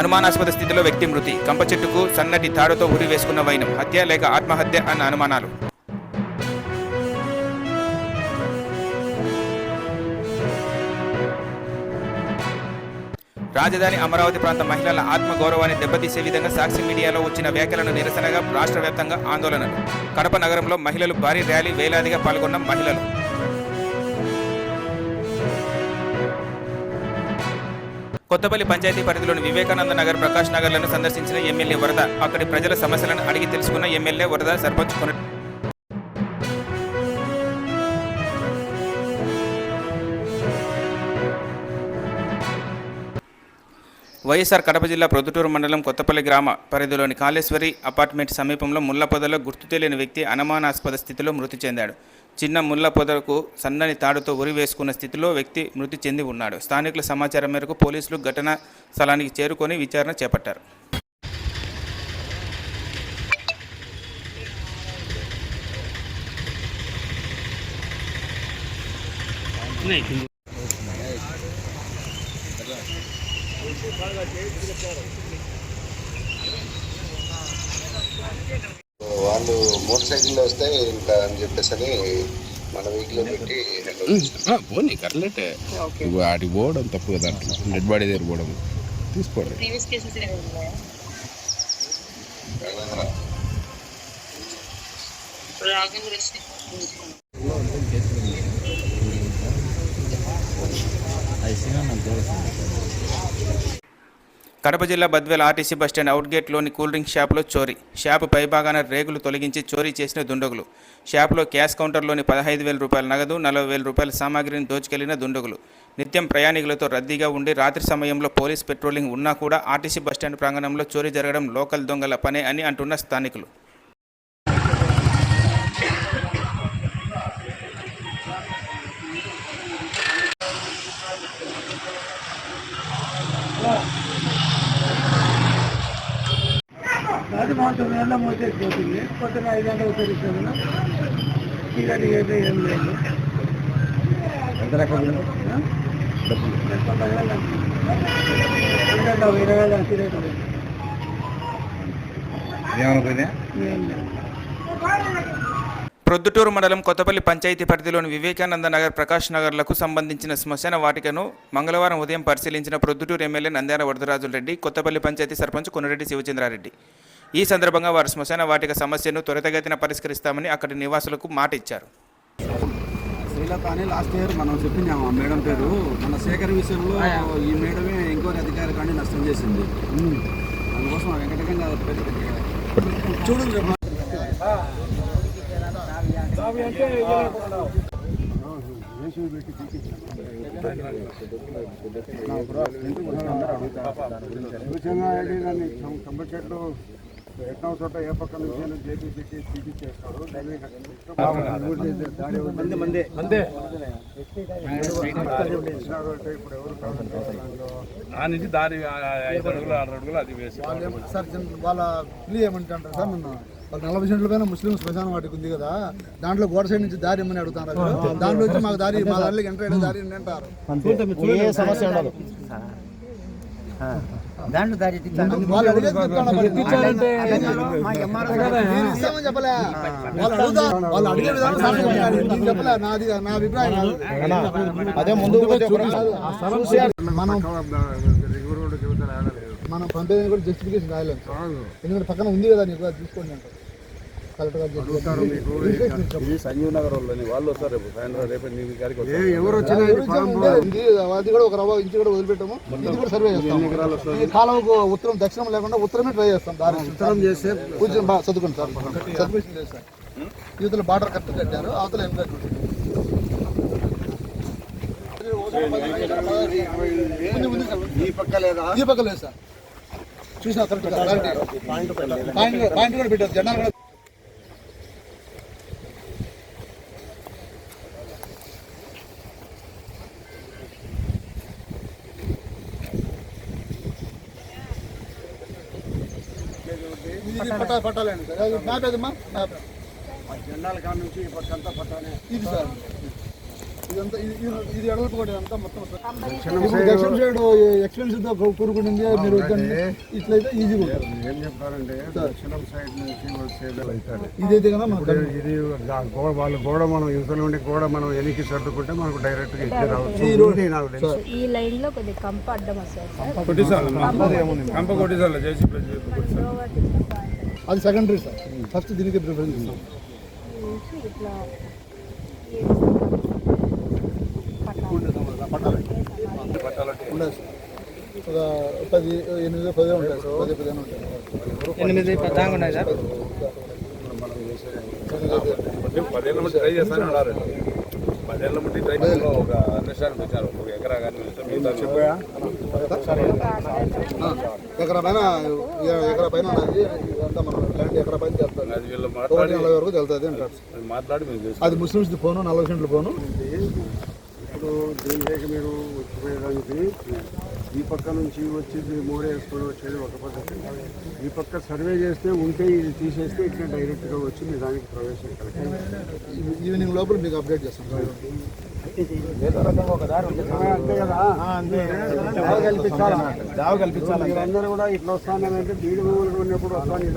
అనుమానాస్పద స్థితిలో వ్యక్తి మృతి. కంప చెట్టుకు సన్నటి తాడుతో ఉరి వేసుకున్న వైనం. హత్య లేక ఆత్మహత్య అన్న అనుమానాలు. రాజధాని అమరావతి ప్రాంత మహిళల ఆత్మగౌరవాన్ని దెబ్బతీసే విధంగా సాక్షి మీడియాలో వచ్చిన వ్యాఖ్యలను నిరసనగా రాష్ట్ర వ్యాప్తంగా ఆందోళనలు. కడప నగరంలో మహిళలు భారీ ర్యాలీ వేలాదిగా పాల్గొన్న మహిళలు. కొత్తపల్లి పంచాయతీ పరిధిలోని వివేకానంద నగర్ ప్రకాష్ నగర్లను సందర్శించిన ఎమ్మెల్యే వరద. అక్కడి ప్రజల సమస్యలను అడిగి తెలుసుకున్న ఎమ్మెల్యే వరద సర్పంచ్ కొన వైఎస్ఆర్ కడప జిల్లా ప్రొద్దుటూరు మండలం కొత్తపల్లి గ్రామ పరిధిలోని కాళేశ్వరి అపార్ట్మెంట్ సమీపంలో ముళ్ళ పొదలో గుర్తు తెలియని వ్యక్తి అనుమానాస్పద స్థితిలో మృతి చెందాడు. చిన్న ముళ్ళ పొదలకు సన్నని తాడుతో ఉరి వేసుకున్న స్థితిలో వ్యక్తి మృతి చెంది ఉన్నాడు. స్థానికుల సమాచారం మేరకు పోలీసులు ఘటనా స్థలానికి చేరుకొని విచారణ చేపట్టారు. సైకిల్లో వస్తే ఇంకా అని చెప్పేసి అని మన వెహికల్ పెట్టి ఆ, పోనీ కట్లెట్ వాటికి పోవడం తప్పు కదా డెడ్ బాడీ దగ్గర పోవడం. రాగం రెస్ట్. కడప జిల్లా బద్వేల్ ఆర్టీసీ బస్టాండ్ అవుట్గేట్లోని కూల్ డ్రింక్ షాపులో చోరీ. షాపు పైభాగాన రేగులు తొలగించి చోరీ చేసిన దుండగులు. షాపులో క్యాష్ కౌంటర్లోని పదహైదు వేల రూపాయల నగదు నలభై వేల రూపాయల సామాగ్రిని దోచుకెళ్ళిన దుండగులు. నిత్యం ప్రయాణికులతో రద్దీగా ఉండి రాత్రి సమయంలో పోలీస్ పెట్రోలింగ్ ఉన్నా కూడా ఆర్టీసీ బస్టాండ్ ప్రాంగణంలో చోరీ జరగడం లోకల్ దొంగల పనే అని అంటున్న స్థానికులు. నెల మూసేసిపోతుంది పొద్దున ఐదు గంటలకు తెరిస్తాను టికెట్ అయితే ఏం లేదు. ఎంత ఇరవై వేల ఏం లేదు. ప్రొద్దుటూరు మండలం కొత్తపల్లి పంచాయతీ పరిధిలోని వివేకానంద నగర్ ప్రకాష్ నగర్లకు సంబంధించిన శ్మశాన వాటికను మంగళవారం ఉదయం పరిశీలించిన ప్రొద్దుటూరు ఎమ్మెల్యే నంద్యాల వరదరాజుల రెడ్డి కొత్తపల్లి పంచాయతీ సర్పంచ్ కొనరెడ్డి శివచంద్రారెడ్డి. ఈ సందర్భంగా వారు శ్మశాన వాటిక సమస్యను త్వరితగతిన పరిష్కరిస్తామని అక్కడి నివాసులకు మాట ఇచ్చారు. శ్రీలత అని లాస్ట్ ఇయర్ మనం చెప్పినాము ఆ మేడం పేరు. మన సేకరణ విషయంలో ఈ మేడమే ఎంక్వైరీ అధికారి కానీ నష్టం చేసింది. అందుకోసం ఆ వెంకటగంగా చూడండి ఎట్లా చోట ఏ పక్క నుంచి ఇప్పుడు ఎవరు ఆ నుంచి దారి ఐదు అడుగులు ఆరు అడుగులు అది వేసి వాళ్ళు సార్ పిల్లి ఏమంటారు సార్ నన్ను? వాళ్ళు నలభై సెంట్ల పైన ముస్లిం శ్మశానం వాటికి ఉంది కదా దాంట్లో గోడ సైడ్ నుంచి దారి ఇమ్మని అడుగుతారు దాంట్లో నుంచి మాకు దారి మా దారిలోకి ఎంటర్ అయ్యే దారి అంటారు ఏ సమస్య ఉండదు. దాంట్లో. అదే ముందు మనం మనం పంపేది కూడా జస్టిఫికేషన్ రాయలేదు ఎందుకంటే పక్కన ఉంది కదా నీకు తీసుకోండి చెప్తారు ఇది సంజీవ్ నగర్ వాళ్ళని వాళ్ళు వస్తారు రేపు. సాయంత్రం రేపు నీ గారికి వస్తారు. ఎవరు ఇది అది కూడా ఒక రవ్వ ఇంచి కూడా వదిలిపెట్టాము. ఇది కూడా సర్వే చేస్తాం ఈ కాలంకు ఉత్తరం దక్షిణం లేకుండా ఉత్తరమే ట్రై చేస్తాం. దారి ఉత్తరం చేస్తే కొంచెం బాగా చదువుకోండి సార్. సబ్మిషన్ చేస్తాం యువతల బార్డర్ కరెక్ట్ కట్టారు. అవతల ఎంత ఈ పక్క లేదా? ఈ పక్క లేదు సార్. చూసిన కరెక్ట్ పాయింట్ పాయింట్ కూడా పెట్టారు. కూడా ఇది పట్టా పట్టాలండి సార్. అది మ్యాప్ ఏదమ్మా మ్యాప్ జెండాల కాడ నుంచి అంతా పట్టానే ఇది సార్. ఇదంతా ఇది ఎడల్పు కూడా ఇదంతా మొత్తం దక్షిణ సైడ్ ఎక్స్పెన్సివ్తో కూరుకుంటుంది మీరు ఇట్లయితే ఈజీగా ఉంటుంది ఏం చెప్తారంటే దక్షిణం సైడ్ నుంచి వచ్చేది అవుతారు. ఇదైతే కదా ఇది గోడ వాళ్ళు గోడ మనం యువతల ఉండి గోడ మనం వెనక్కి సర్దుకుంటే మనకు డైరెక్ట్గా ఇచ్చే రావచ్చు. ఈ లైన్లో కొద్దిగా కంప అడ్డం వస్తుంది సార్. కొట్టిసాల కంప కొట్టిసాల చేసి అది సెకండరీ సార్. ఫస్ట్ దీనికి ప్రిఫరెన్స్ ఇస్తాం. ఇట్లా పది ఎనిమిది పది ఉంటాయి సార్ పది పదిహేను ఉంటాయి ఎనిమిది పద్నాలుగు ఉన్నాయి సార్. పదేళ్ళ బట్టి ట్రై చేస్తానే ఉన్నారు పదేళ్ళ బట్టి ట్రై చేసిన ఒక అండర్స్టాండ్ వచ్చారు ఒక ఎకరా కానీ చెప్పా ఎకరా పైన ఎకరా పైన ఉన్నది ఇదంతా మనం ల్యాండ్ ఎకరా పైన చేస్తాం అది వీళ్ళు మాట్లాడి నలభై వరకు వెళ్తుంది అంటారు మాట్లాడి అది ముస్లిమ్స్ పోను నలభై సెంట్లు పోను ఇప్పుడు దీనిలోకి మీరు వచ్చిపోయేదానికి ఈ పక్క నుంచి వచ్చేది మూడే వేసుకొని వచ్చేది ఒక పద్ధతి. ఈ పక్క సర్వే చేస్తే ఉంటే ఇది తీసేస్తే ఇక్కడ డైరెక్ట్గా వచ్చి మీ దానికి ప్రవేశం ఈ- ఈవినింగ్ లోపల మీకు అప్డేట్ చేస్తాం. అంతే కదా జావ కల్పించాలి జావ కల్పించాలి మీరందరూ కూడా ఇట్లా వస్తానంటే బీడు భూములు ఉన్నప్పుడు వస్తాను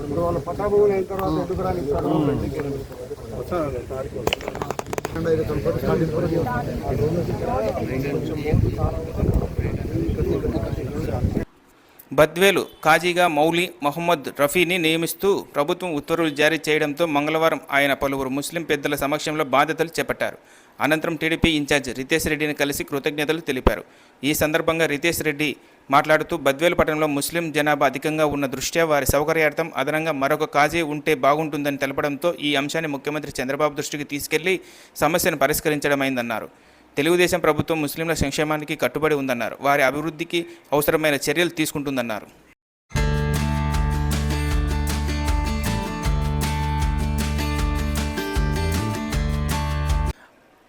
ఇప్పుడు వాళ్ళ పట్టా భూములు అయిన తర్వాత ఎందుకు బద్వేలు కాజీగా మౌలి మహమ్మద్ రఫీని నియమిస్తూ ప్రభుత్వం ఉత్తర్వులు జారీ చేయడంతో మంగళవారం ఆయన పలువురు ముస్లిం పెద్దల సమక్షంలో బాధ్యతలు చేపట్టారు. అనంతరం టీడీపీ ఇన్ఛార్జ్ రితేష్ రెడ్డిని కలిసి కృతజ్ఞతలు తెలిపారు. ఈ సందర్భంగా రితేష్ రెడ్డి మాట్లాడుతూ బద్వేలు పట్టణంలో ముస్లిం జనాభా అధికంగా ఉన్న దృష్ట్యా వారి సౌకర్యార్థం అదనంగా మరొక కాజీ ఉంటే బాగుంటుందని తెలపడంతో ఈ అంశాన్ని ముఖ్యమంత్రి చంద్రబాబు దృష్టికి తీసుకెళ్ళి సమస్యను పరిష్కరించడమైందన్నారు. తెలుగుదేశం ప్రభుత్వం ముస్లింల సంక్షేమానికి కట్టుబడి ఉందన్నారు. వారి అభివృద్ధికి అవసరమైన చర్యలు తీసుకుంటుందన్నారు.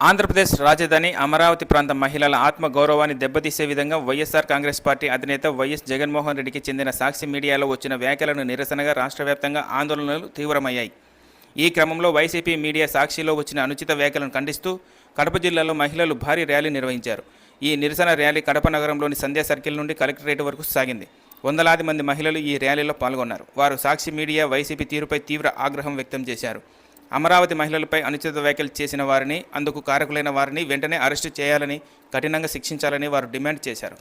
ఆంధ్రప్రదేశ్ రాజధాని అమరావతి ప్రాంత మహిళల ఆత్మ గౌరవాన్ని దెబ్బతీసే విధంగా వైఎస్ఆర్ కాంగ్రెస్ పార్టీ అధినేత వైఎస్ జగన్మోహన్ రెడ్డికి చెందిన సాక్షి మీడియాలో వచ్చిన వ్యాఖ్యలను నిరసనగా రాష్ట్ర వ్యాప్తంగా ఆందోళనలు తీవ్రమయ్యాయి. ఈ క్రమంలో వైసీపీ మీడియా సాక్షిలో వచ్చిన అనుచిత వ్యాఖ్యలను ఖండిస్తూ కడప జిల్లాలో మహిళలు భారీ ర్యాలీ నిర్వహించారు. ఈ నిరసన ర్యాలీ కడప నగరంలోని సంధ్యా సర్కిల్ నుండి కలెక్టరేట్ వరకు సాగింది. వందలాది మంది మహిళలు ఈ ర్యాలీలో పాల్గొన్నారు. వారు సాక్షి మీడియా వైసీపీ తీరుపై తీవ్ర ఆగ్రహం వ్యక్తం చేశారు. అమరావతి మహిళలపై అనుచిత వ్యాఖ్యలు చేసిన వారిని అందుకు కారకులైన వారిని వెంటనే అరెస్టు చేయాలని కఠినంగా శిక్షించాలని వారు డిమాండ్ చేశారు.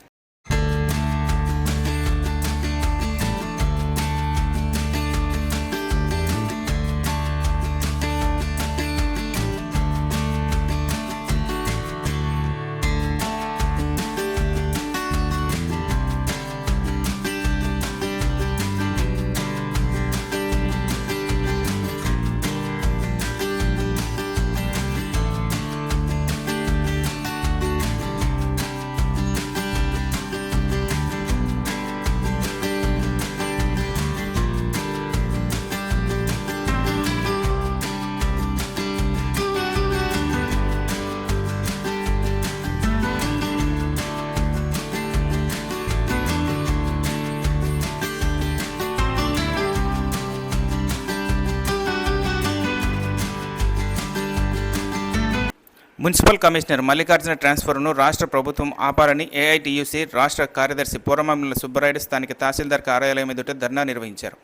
మున్సిపల్ కమిషనర్ మల్లికార్జున ట్రాన్స్ఫర్ను రాష్ట్ర ప్రభుత్వం ఆపాలని ఏఐటీయూసీ రాష్ట్ర కార్యదర్శి పూర్వమల్ల సుబ్బరాయుడు స్థానిక తహసీల్దార్ కార్యాలయం ఎదుట ధర్నా నిర్వహించారు.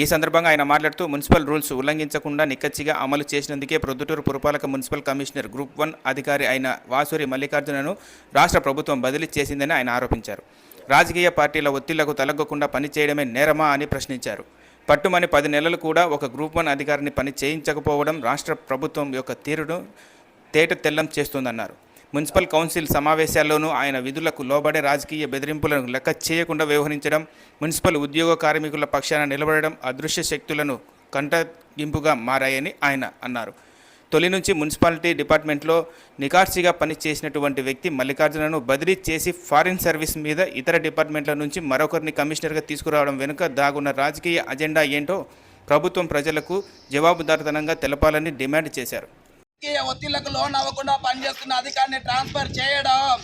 ఈ సందర్భంగా ఆయన మాట్లాడుతూ మున్సిపల్ రూల్స్ ఉల్లంఘించకుండా నిక్కచ్చిగా అమలు చేసినందుకే ప్రొద్దుటూరు పురపాలక మున్సిపల్ కమిషనర్ గ్రూప్ వన్ అధికారి అయిన వాసూరి మల్లికార్జునను రాష్ట్ర ప్రభుత్వం బదిలీ చేసిందని ఆయన ఆరోపించారు. రాజకీయ పార్టీల ఒత్తిళ్ళకు తలగ్గకుండా పనిచేయడమే నేరమా అని ప్రశ్నించారు. పట్టుమని పది నెలలు కూడా ఒక గ్రూప్ వన్ అధికారిని పని చేయించకపోవడం రాష్ట్ర ప్రభుత్వం యొక్క తీరును తేట తెల్లం చేస్తుందన్నారు. మున్సిపల్ కౌన్సిల్ సమావేశాల్లోనూ ఆయన విధులకు లోబడే రాజకీయ బెదిరింపులను లెక్క చేయకుండా వ్యవహరించడం మున్సిపల్ ఉద్యోగ కార్మికుల పక్షాన నిలబడడం అదృశ్య శక్తులను కంటగింపుగా మారాయని ఆయన అన్నారు. తొలి నుంచి మున్సిపాలిటీ డిపార్ట్మెంట్లో నికార్సిగా పనిచేసినటువంటి వ్యక్తి మల్లికార్జునను బదిలీ చేసి ఫారిన్ సర్వీస్ మీద ఇతర డిపార్ట్మెంట్ల నుంచి మరొకరిని కమిషనర్గా తీసుకురావడం వెనుక దాగున్న రాజకీయ అజెండా ఏంటో ప్రభుత్వం ప్రజలకు జవాబుదారితనంగా తెలపాలని డిమాండ్ చేశారు. ఒత్తిళ్ళకు లోన్ అవ్వకుండా పనిచేస్తున్న అధికారిని ట్రాన్స్ఫర్ చేయడం.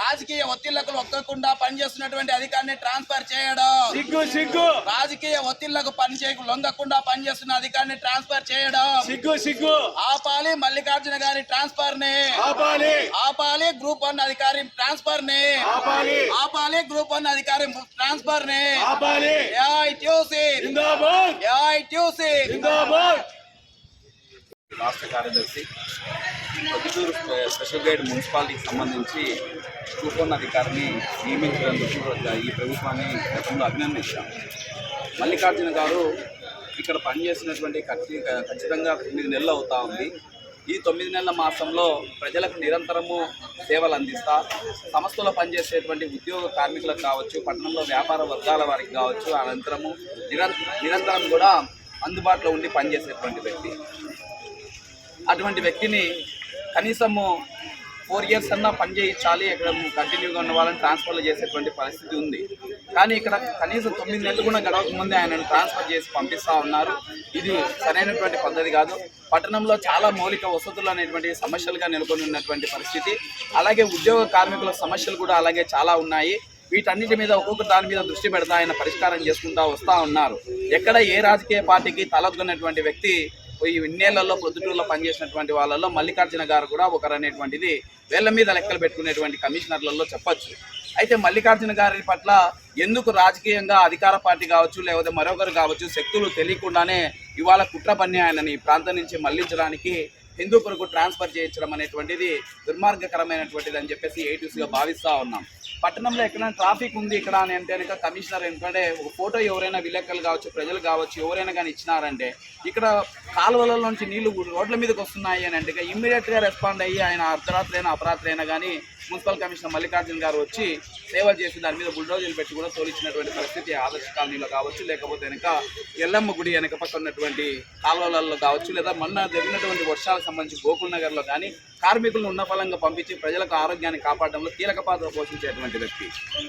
రాజకీయ ఒత్తిళ్ళకు ఒక్కకుండా పనిచేస్తున్నటువంటి అధికారిని ట్రాన్స్ఫర్ చేయడం. సిగ్గు సిగ్గు. రాజకీయ ఒత్తిళ్ళకు పని చేయకు లొంగకుండా పనిచేస్తున్న అధికారిని ట్రాన్స్ఫర్ చేయడం. సిగ్గు సిగ్గు. ఆ ఆపాలి మల్లికార్జున గారి ట్రాన్స్ఫర్ని ఆపాలి. ఆపాలి గ్రూప్ వన్ అధికారి ట్రాన్స్ఫర్ని ఆపాలి. ఆపాలి గ్రూప్ వన్ అధికారి ట్రాన్స్ఫర్ని ఆపాలి జిందాబాద్. జిందాబాద్. రాష్ట్ర కార్యదర్శి పొద్దుటూరు స్పెషల్ గైడ్ మున్సిపాలిటీకి సంబంధించి కూపన్ అధికారిని నియమించినందుకు ఈ ప్రభుత్వాన్ని గతంలో అభినందించాం. మల్లికార్జున గారు ఇక్కడ పనిచేసినటువంటి ఖచ్చి- ఖచ్చితంగా తొమ్మిది నెలలు అవుతా ఉంది. ఈ తొమ్మిది నెలల మాసంలో ప్రజలకు నిరంతరము సేవలు అందిస్తా సంస్థలో పనిచేసేటువంటి ఉద్యోగ కార్మికులకు కావచ్చు పట్టణంలో వ్యాపార వర్గాల వారికి కావచ్చు అనంతరము నిరం నిరంతరం కూడా అందుబాటులో ఉండి పనిచేసేటువంటి వ్యక్తి. అటువంటి వ్యక్తిని కనీసము ఫోర్ ఇయర్స్ అన్నా పని చేయించాలి ఇక్కడ కంటిన్యూగా ఉన్న వాళ్ళని ట్రాన్స్ఫర్లు చేసేటువంటి పరిస్థితి ఉంది. కానీ ఇక్కడ కనీసం తొమ్మిది నెలలు కూడా గడవకముందే ఆయనను ట్రాన్స్ఫర్ చేసి పంపిస్తూ ఉన్నారు. ఇది సరైనటువంటి పద్ధతి కాదు. పట్టణంలో చాలా మౌలిక వసతులు అనేటువంటి సమస్యలుగా నెలకొని ఉన్నటువంటి పరిస్థితి. అలాగే ఉద్యోగ కార్మికుల సమస్యలు కూడా అలాగే చాలా ఉన్నాయి. వీటన్నిటి మీద ఒక్కొక్క దాని మీద దృష్టి పెడతా ఆయన పరిష్కారం చేసుకుంటా వస్తూ ఉన్నారు. ఎక్కడ ఏ రాజకీయ పార్టీకి తలొగ్గినటువంటి వ్యక్తి ఈ ఇన్నేళ్ళలో పొద్దుటూరులో పనిచేసినటువంటి వాళ్ళల్లో మల్లికార్జున గారు కూడా ఒకరు అనేటువంటిది వేళ్ళ మీద లెక్కలు పెట్టుకునేటువంటి కమిషనర్లలో చెప్పచ్చు. అయితే మల్లికార్జున గారి పట్ల ఎందుకు రాజకీయంగా అధికార పార్టీ కావచ్చు లేకపోతే మరొకరు కావచ్చు శక్తులు తెలియకుండానే ఇవాళ కుట్ర పన్ని ఆయనని ఈ ప్రాంతం నుంచి మళ్ళించడానికి హిందూపురకు ట్రాన్స్ఫర్ చేయించడం అనేటువంటిది దుర్మార్గకరమైనటువంటిది అని చెప్పేసి ఏటీసీగా భావిస్తూ ఉన్నాం. పట్టణంలో ఎక్కడైనా ట్రాఫిక్ ఉంది ఇక్కడ అని అంటే కనుక కమిషనర్ ఎందుకంటే ఒక ఫోటో ఎవరైనా విలేకరులు కావచ్చు ప్రజలు కావచ్చు ఎవరైనా కానీ ఇచ్చినారంటే ఇక్కడ కాలువల నుంచి నీళ్ళు రోడ్ల మీదకి వస్తున్నాయి అని అంటే ఇమ్మీడియట్గా రెస్పాండ్ అయ్యి ఆయన అర్ధరాత్రి అయినా అపరాత్రి అయినా కానీ మున్సిపల్ కమిషనర్ మల్లికార్జున గారు వచ్చి సేవ చేసి దాని మీద బుల్డోజర్లు పెట్టి కూడా తోలిచ్చినటువంటి పరిస్థితి ఆదర్శ కాలనీలో కావచ్చు లేకపోతే వెనక ఎల్లమ్మ గుడి వెనక పక్క ఉన్నటువంటి కాలువలలో కావచ్చు లేదా మొన్న జరిగినటువంటి వర్షాలకు సంబంధించి గోకుల్ నగర్లో కానీ కార్మికులను ఉన్న ఫలంగా పంపించి ప్రజలకు ఆరోగ్యాన్ని కాపాడడంలో కీలక పాత్ర పోషించేటువంటి వ్యక్తి.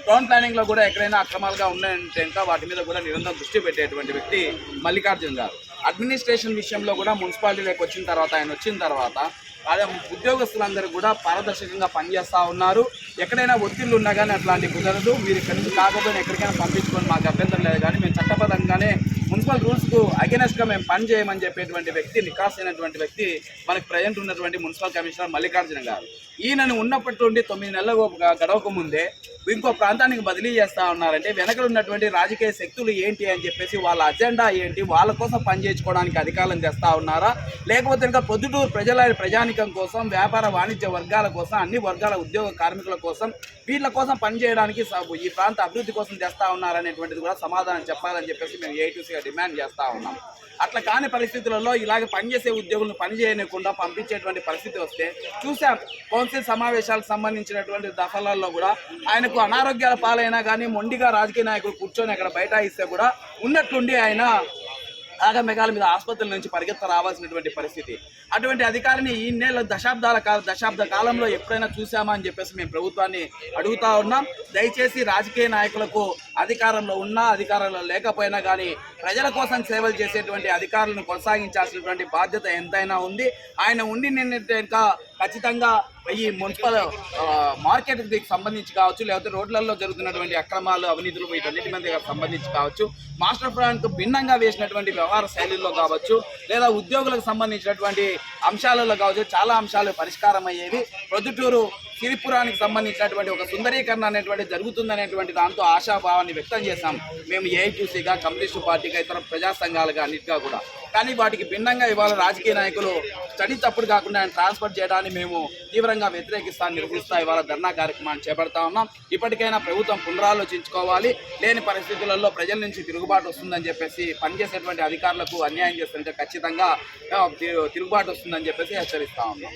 టౌన్ ప్లానింగ్లో కూడా ఎక్కడైనా అక్రమాలుగా ఉన్నాయంటే ఇంకా వాటి మీద కూడా నిరంతరం దృష్టి పెట్టేటువంటి వ్యక్తి మల్లికార్జున గారు. అడ్మినిస్ట్రేషన్ విషయంలో కూడా మున్సిపాలిటీలోకి వచ్చిన తర్వాత ఆయన వచ్చిన తర్వాత అదే ఉద్యోగస్తులందరూ కూడా పారదర్శకంగా పనిచేస్తూ ఉన్నారు. ఎక్కడైనా ఒత్తిళ్ళు ఉన్నా కానీ అట్లాంటి కుదరదు. మీరు ఇక్కడి నుంచి కాకపోయినా ఎక్కడికైనా పంపించుకొని మాకు అభ్యంతరం లేదు. కానీ మేము చట్టబద్ధంగానే మున్సిపల్ రూల్స్కు అగెనెస్ట్గా మేము పని చేయమని చెప్పేటువంటి వ్యక్తి నికాస్ అయినటువంటి వ్యక్తి మనకి ప్రజెంట్ ఉన్నటువంటి మున్సిపల్ కమిషనర్ మల్లికార్జున గారు. ఈయనను ఉన్నప్పటి నుండి తొమ్మిది నెలల గడవక ముందే ఇంకో ప్రాంతానికి బదిలీ చేస్తా ఉన్నారంటే వెనకలు ఉన్నటువంటి రాజకీయ శక్తులు ఏంటి అని చెప్పేసి వాళ్ళ అజెండా ఏంటి వాళ్ళ కోసం పనిచేయించుకోవడానికి అధికారం తెస్తా ఉన్నారా? లేకపోతే ఇంకా పొద్దుటూరు ప్రజల ప్రజానికం కోసం వ్యాపార వాణిజ్య వర్గాల కోసం అన్ని వర్గాల ఉద్యోగ కార్మికుల కోసం వీళ్ళ కోసం పనిచేయడానికి ఈ ప్రాంత అభివృద్ధి కోసం తెస్తా ఉన్నారనేటువంటిది కూడా సమాధానం చెప్పాలని చెప్పేసి మేము ఏఐటీసీగా డిమాండ్ చేస్తూ ఉన్నాం. అట్లా కాని పరిస్థితులలో ఇలాగ పనిచేసే ఉద్యోగులను పనిచేయకుండా పంపించేటువంటి పరిస్థితి వస్తే చూసాం. కౌన్సిల్ సమావేశాలకు సంబంధించినటువంటి దఫలాల్లో కూడా ఆయనకు అనారోగ్యాల పాలైనా కానీ మొండిగా రాజకీయ నాయకులు కూర్చొని అక్కడ బైఠాయిస్తే కూడా ఉన్నట్లుండి ఆయన ఆగమేఘాల మీద ఆసుపత్రుల నుంచి పరిగెత్త రావాల్సినటువంటి పరిస్థితి. అటువంటి అధికారిని ఈ నెల దశాబ్దాల కాల దశాబ్ద కాలంలో ఎప్పుడైనా చూసామా అని చెప్పేసి మేము ప్రభుత్వాన్ని అడుగుతా ఉన్నాం. దయచేసి రాజకీయ నాయకులకు అధికారంలో ఉన్నా అధికారంలో లేకపోయినా కానీ ప్రజల కోసం సేవలు చేసేటువంటి అధికారులను కొనసాగించాల్సినటువంటి బాధ్యత ఎంతైనా ఉంది. ఆయన ఉండి నిన్నటి ఇంకా ఖచ్చితంగా ఈ మున్సిపల్ మార్కెట్కి సంబంధించి కావచ్చు లేకపోతే రోడ్లలో జరుగుతున్నటువంటి అక్రమాలు అవినీతులు వీటన్నిటి మీద సంబంధించి కావచ్చు మాస్టర్ ప్లాన్కు భిన్నంగా వేసినటువంటి వ్యవహార శైలిలో కావచ్చు లేదా ఉద్యోగులకు సంబంధించినటువంటి అంశాలలో కావచ్చు చాలా అంశాలు పరిష్కారం అయ్యేవి ప్రొద్దుటూరు సిరిపురానికి సంబంధించినటువంటి ఒక సుందరీకరణ అనేటువంటి జరుగుతుందనేటువంటి దాంతో ఆశాభావాన్ని వ్యక్తం చేశాం. మేము ఏఐటీసీగా కమ్యూనిస్టు పార్టీగా ఇతర ప్రజా సంఘాలుగా అన్నిటిగా కూడా. కానీ వాటికి భిన్నంగా ఇవాళ రాజకీయ నాయకులు స్టడీ తప్పుడు కాకుండా ఆయన ట్రాన్స్ఫర్ చేయడాన్ని మేము తీవ్రంగా వ్యతిరేకిస్తాను నిరసిస్తా ఇవాళ ధర్నా కార్యక్రమాన్ని చేపడతా ఉన్నాం. ఇప్పటికైనా ప్రభుత్వం పునరాలోచించుకోవాలి. లేని పరిస్థితులలో ప్రజల నుంచి తిరుగుబాటు వస్తుందని చెప్పేసి పనిచేసేటువంటి అధికారులకు అన్యాయం చేస్తుంటే ఖచ్చితంగా తిరుగుబాటు వస్తుందని చెప్పేసి హెచ్చరిస్తా ఉన్నాం.